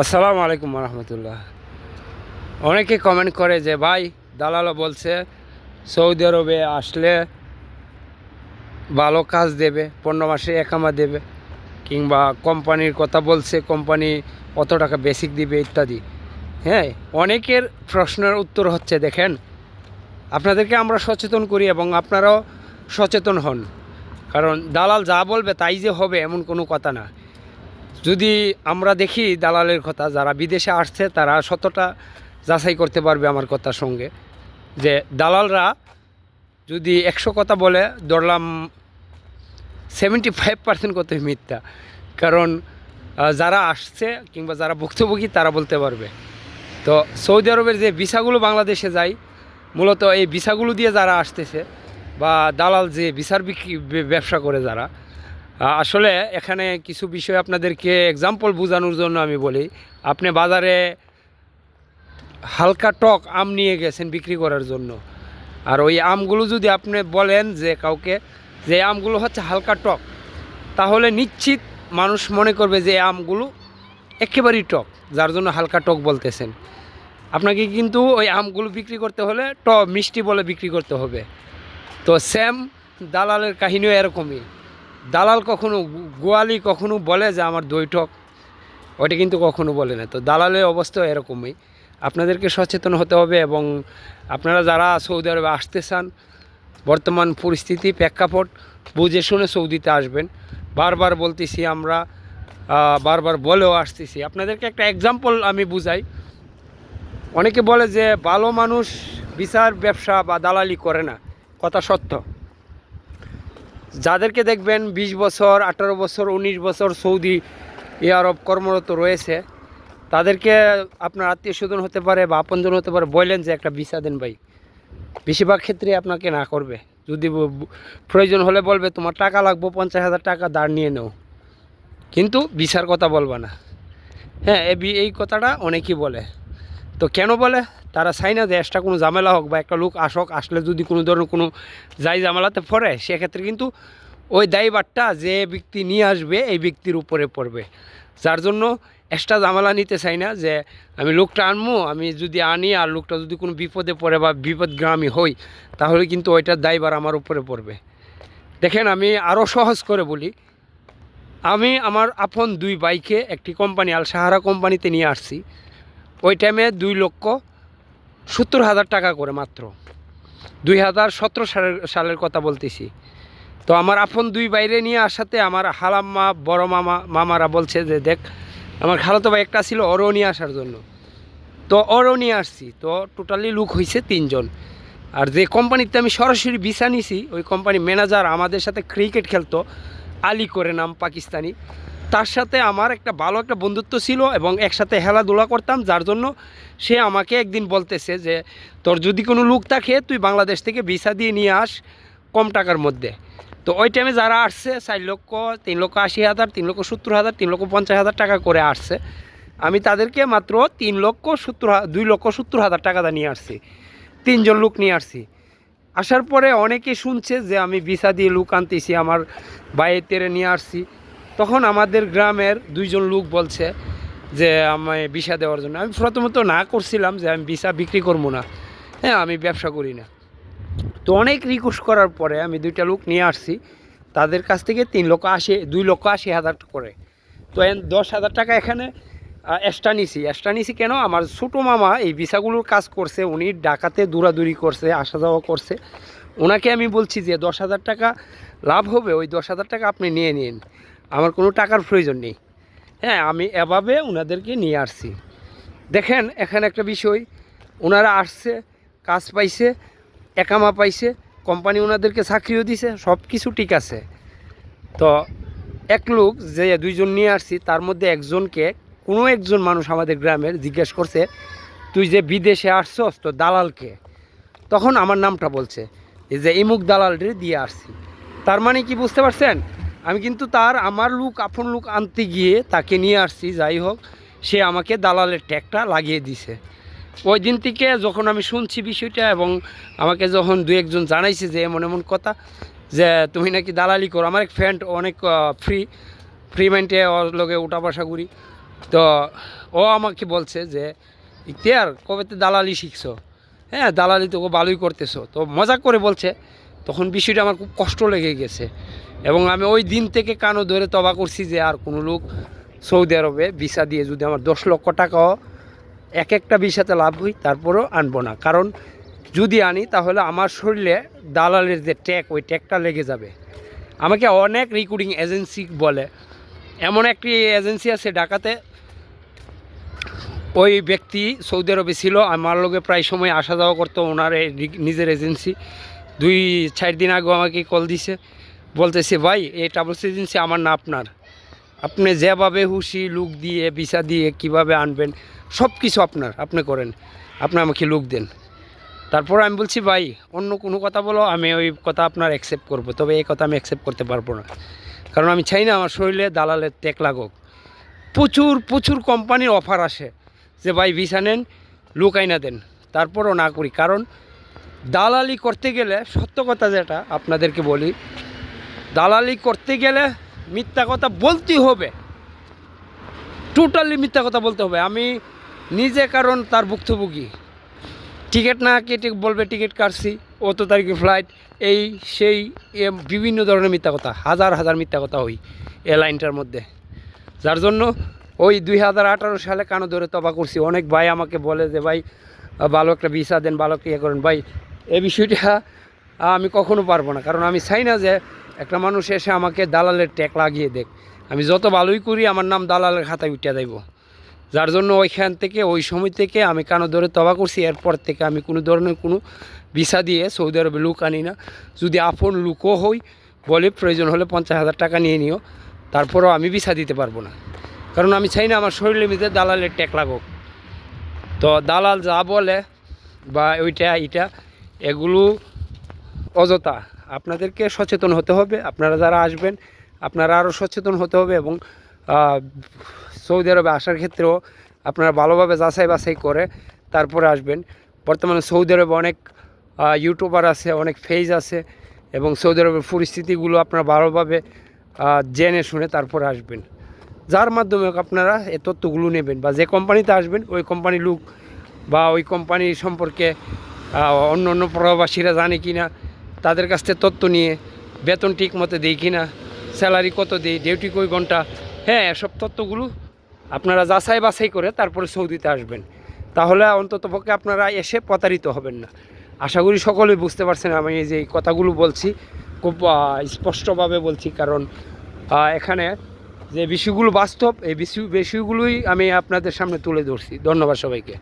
আসসালামু আলাইকুম রহমতুল্লাহ অনেকে কমেন্ট করে যে, ভাই দালালও বলছে সৌদি আরবে আসলে ভালো কাজ দেবে, পনেরো মাসে একামা দেবে কিংবা কোম্পানির কথা বলছে, কোম্পানি কত টাকা বেসিক দিবে ইত্যাদি। হ্যাঁ অনেকের প্রশ্নের উত্তর হচ্ছে, দেখেন, আপনাদেরকে আমরা সচেতন করি এবং আপনারাও সচেতন হন। কারণ দালাল যা বলবে তাই যে হবে এমন কোনো কথা না। যদি আমরা দেখি দালালের কথা, যারা বিদেশে আসছে, তারা শতটা যাচাই করতে পারবে আমার কথার সঙ্গে। যে দালালরা যদি একশো কথা বলে, ধরলাম সেভেন্টি ফাইভ পার্সেন্ট কথাই মিথ্যা। কারণ যারা আসছে কিংবা যারা ভুক্তভোগী, তারা বলতে পারবে। তো সৌদি আরবের যে ভিসাগুলো বাংলাদেশে যায়, মূলত এই ভিসাগুলো দিয়ে যারা আসতেছে বা দালাল যে ভিসার বিক্রি, ব্যবসা করে যারা আসলে এখানে কিছু বিষয় আপনাদেরকে এক্সাম্পল বোঝানোর জন্য আমি বলি। আপনি বাজারে হালকা টক আম নিয়ে গেছেন বিক্রি করার জন্য। আর ওই আমগুলো যদি আপনি বলেন যে কাউকে যে আমগুলো হচ্ছে হালকা টক, তাহলে নিশ্চিত মানুষ মনে করবে যে আমগুলো একেবারেই টক, যার জন্য হালকা টক বলতেছেন। আপনাকে কিন্তু ওই আমগুলো বিক্রি করতে হলে ট মিষ্টি বলে বিক্রি করতে হবে। তো সেম দালালের কাহিনীও এরকমই। দালাল কখনো গোয়ালি কখনো বলে যে আমার দই টক ওটা কিন্তু কখনো বলে না। তো দালালের অবস্থা এরকমই। আপনাদেরকে সচেতন হতে হবে এবং আপনারা যারা সৌদি আরবে আসতে চান, বর্তমান পরিস্থিতি প্রেক্ষাপট বুঝে শুনে সৌদিতে আসবেন। বারবার বলতেছি আমরা বারবার বলেও আসতেছি। আপনাদেরকে একটা এক্সাম্পল আমি বুঝাই। অনেকে বলে যে ভালো মানুষ বিচার, ব্যবসা বা দালালি করে না, কথা সত্য। যাদেরকে দেখবেন ২০ বছর, আঠারো বছর ১৯ বছর সৌদি আরব কর্মরত রয়েছে, তাদেরকে আপনার আত্মীয় স্বজন হতে পারে বা আপনজন হতে পারে বললেন যে একটা ভিসা দেন ভাই। বেশিরভাগ ক্ষেত্রে আপনাকে না করবে। যদি প্রয়োজন হলে বলবে, তোমার টাকা লাগবে, পঞ্চাশ হাজার টাকা, দাঁড় নিয়ে নেও। কিন্তু ভিসার কথা বলবা না। হ্যাঁ এ এই কথাটা অনেকেই বলে। তো কেন বলে? তারা চাই না যে এক্সট্রা কোনো ঝামেলা হোক বা একটা লোক আসক, আসলে যদি কোনো ধরনের কোনো যাই ঝামেলাতে পড়ে, সেক্ষেত্রে কিন্তু ওই দায়ীবারটা যে ব্যক্তি নিয়ে আসবে, এই ব্যক্তির উপরে পড়বে। যার জন্য এক্সট্রা ঝামেলা নিতে চাই না যে আমি লোকটা আনব আমি যদি আনি আর লোকটা যদি কোনো বিপদে পড়ে বা বিপদগ্রামী হই, তাহলে কিন্তু ওইটার দায়ভার আমার উপরে পড়বে। দেখেন, আমি আরও সহজ করে বলি। আমি আমার আপন দুই বাইকে একটি কোম্পানি আল সাহারা কোম্পানিতে নিয়ে আসছি। ওই টাইমে দুই লক্ষ সত্তর হাজার টাকা করে মাত্র। দুই হাজার সতেরো সালের সালের কথা বলতেছি। তো আমার আপন দুই বাইরে নিয়ে আসাতে আমার হালাম্মা, বড় মামা, মামারা বলছে যে, দেখ, আমার খালাতো ভাই একটা ছিল, ওরও নিয়ে আসার জন্য। তো ওরও নিয়ে আসছি। তো টোটালি লুক হয়েছে তিনজন। আর যে কোম্পানিতে আমি সরাসরি ভিসা নিছি, ওই কোম্পানি ম্যানেজার আমাদের সাথে ক্রিকেট খেলতো, আলী করে, নাম পাকিস্তানি। তার সাথে আমার একটা ভালো একটা বন্ধুত্ব ছিল এবং একসাথে খেলাধুলা করতাম, যার জন্য সে আমাকে একদিন বলতেছে যে, তোর যদি কোনো লোক থাকে, তুই বাংলাদেশ থেকে ভিসা দিয়ে নিয়ে আস কম টাকার মধ্যে। তো ওই টাইমে যারা আসছে, চার লক্ষ, তিন লক্ষ আশি হাজার, তিন লক্ষ সত্তর হাজার, তিন লক্ষ পঞ্চাশ হাজার টাকা করে আসছে। আমি তাদেরকে মাত্র তিন লক্ষ সত্তর দুই লক্ষ সত্তর হাজার টাকা দিয়ে নিয়ে আসছি। তিনজন লোক নিয়ে আসছি। আসার পরে অনেকে শুনছে যে, আমি ভিসা দিয়ে লুক আনতেছি, আমার বাইরে তেরে নিয়ে আসছি। তখন আমাদের গ্রামের দুইজন লোক বলছে যে আমায় ভিসা দেওয়ার জন্য। আমি প্রথমত না করছিলাম যে আমি ভিসা বিক্রি করব না। হ্যাঁ আমি ব্যবসা করি না। তো অনেক রিকোয়েস্ট করার পরে আমি দুইটা লোক নিয়ে আসছি। তাদের কাছ থেকে তিন লক্ষ আশি, দুই লক্ষ আশি হাজার করে। তো দশ হাজার টাকা এখানে এক্সট্রা নিছি। এক্সট্রা নিছি কেন? আমার ছোটো মামা এই ভিসাগুলোর কাজ করছে, উনি ডাকাতে দৌড়াদৌড়ি করছে, আসা যাওয়া করছে। ওনাকে আমি বলছি যে দশ হাজার টাকা লাভ হবে, ওই দশ হাজার টাকা আপনি নিয়ে নিন। আমার কোনো টাকার প্রয়োজন নেই। হ্যাঁ আমি এভাবে ওনাদেরকে নিয়ে আসছি। দেখেন, এখানে একটা বিষয় ওনারা আসছে, কাজ পাইছে, একামা পাইছে, কোম্পানি ওনাদেরকে চাকরিও দিছে, সব কিছু ঠিক আছে। তো এক লোক যে দুইজন নিয়ে আসছি, তার মধ্যে একজনকে কোনো একজন মানুষ আমাদের গ্রামের জিজ্ঞেস করছে, তুই যে বিদেশে আসছস, তো দালালকে? তখন আমার নামটা বলছে যে ইমুক দালালরে দিয়ে আসছি। তার মানে কি বুঝতে পারছেন? আমি কিন্তু তার, আমার লুক আপন লুক আনতে গিয়ে তাকে নিয়ে আসছি, যাই হোক, সে আমাকে দালালের ট্যাগটা লাগিয়ে দিছে। ওই দিন থেকে যখন আমি শুনছি বিষয়টা এবং আমাকে যখন দু একজন জানাইছে যে এমন এমন কথা, যে তুমি নাকি দালালি করো, আমার এক ফ্রেন্ড অনেক ফ্রি ফ্রি মাইন্ডে ওর লগে উঠা বসা করি। তো ও আমাকে বলছে যে ইতিহার কবে তো দালালি শিখছো? হ্যাঁ দালালি তো ও ভালোই করতেছো। তো মজা করে বলছে। তখন বিষয়টা আমার খুব কষ্ট লেগে গেছে। এবং আমি ওই দিন থেকে কানও ধরে তবা করছি যে আর কোনো লোক সৌদি আরবে ভিসা দিয়ে যদি আমার দশ লক্ষ টাকাও এক একটা ভিসাতে লাভ হই, তারপরেও আনব না। কারণ যদি আনি, তাহলে আমার শরীরে দালালের যে ট্যাগ, ওই ট্যাগটা লেগে যাবে। আমাকে অনেক রিক্রুটিং এজেন্সি বলে। এমন একটি এজেন্সি আছে ঢাকাতে। ওই ব্যক্তি সৌদি আরবে ছিল। আমার লোকে প্রায় সময় আসা যাওয়া করতো। ওনার নিজের এজেন্সি দুই, চার দিন আগে আমাকে কল দিছে। বলতেছে, ভাই, এই ট্রাভেলস এজেন্সি আমার না আপনার। আপনি যেভাবে হুশি, লুক দিয়ে, ভিসা দিয়ে কীভাবে আনবেন সব কিছু আপনার, আপনি করেন। আপনি আমাকে লুক দেন। তারপর আমি বলছি, ভাই, অন্য কোনো কথা বলো, আমি ওই কথা আপনার অ্যাকসেপ্ট করব। তবে এই কথা আমি অ্যাকসেপ্ট করতে পারব না। কারণ আমি চাই না আমার শরীরে দালালের টেক লাগুক। প্রচুর প্রচুর কোম্পানির অফার আসে যে, ভাই, ভিসা নেন, লুক আইনা দেন। তারপরও না করি। কারণ দালালি করতে গেলে সত্য কথা যেটা, আপনাদেরকে বলি দালালি করতে গেলে মিথ্যা কথা বলতেই হবে। টোটালি মিথ্যা কথা বলতে হবে। আমি নিজে কারণ তার ভুক্তভোগী। টিকিট না কেটে বলবে টিকিট কাটছি, অত তারিখে ফ্লাইট এই, সেই, এ, বিভিন্ন ধরনের মিথ্যা কথা, হাজার হাজার মিথ্যা কথা ওই এ লাইনটার মধ্যে। যার জন্য ওই দুই হাজার আঠারো সালে কানো ধরে তবা করছি। অনেক ভাই আমাকে বলে যে, ভাই, ভালো একটা ভিসা দেন, ভালো একটা ইয়ে করেন। ভাই এই বিষয়টা আমি কখনো পারব না। কারণ আমি চাই না যে একটা মানুষ এসে আমাকে দালালের ট্যাগ লাগিয়ে দেখ। আমি যত ভালোই করি, আমার নাম দালালের খাতায় উঠে দেবো যার জন্য ওইখান থেকে, ওই সময় থেকে আমি কানো ধরে তবা করছি। এরপর থেকে আমি কোনো ধরনের কোনো ভিসা দিয়ে সৌদি আরবে লুক আনি না। যদি আপন লুকও হই, বলে প্রয়োজন হলে পঞ্চাশ হাজার টাকা নিয়ে নিও। তারপরেও আমি ভিসা দিতে পারব না। কারণ আমি চাই না আমার শরীরের মধ্যে দালালের ট্যাক লাগুক। তো দালাল যা বলে বা ওইটা, এইটা, এগুলো অযথা। আপনাদেরকে সচেতন হতে হবে। আপনারা যারা আসবেন, আপনারা আরও সচেতন হতে হবে এবং সৌদি আরবে আসার ক্ষেত্রেও আপনারা ভালোভাবে যাচাই বাছাই করে তারপরে আসবেন। বর্তমানে সৌদি আরবে অনেক ইউটিউবার আছে, অনেক ফেজ আছে এবং সৌদি আরবের পরিস্থিতিগুলো আপনারা ভালোভাবে জেনে শুনে তারপরে আসবেন। যার মাধ্যমে আপনারা এ তথ্যগুলো নেবেন বা যে কোম্পানিতে আসবেন, ওই কোম্পানি লুক বা ওই কোম্পানি সম্পর্কে অন্য অন্য প্রবাসীরা জানে কি না তাদের কাছ থেকে তথ্য নিয়ে বেতন ঠিক মতো দেই কি না স্যালারি কত দিই, ডিউটি কই ঘণ্টা হ্যাঁ এসব তথ্যগুলো আপনারা যাচাই বাছাই করে তারপরে সৌদিতে আসবেন। তাহলে অন্তত পক্ষে আপনারা এসে প্রতারিত হবেন না। আশা করি সকলেই বুঝতে পারছেন আমি যে এই কথাগুলো বলছি, খুব স্পষ্টভাবে বলছি। কারণ এখানে যে বিষয়গুলো বাস্তব, এই বিষয় বিষয়গুলোই আমি আপনাদের সামনে তুলে ধরছি। ধন্যবাদ সবাইকে।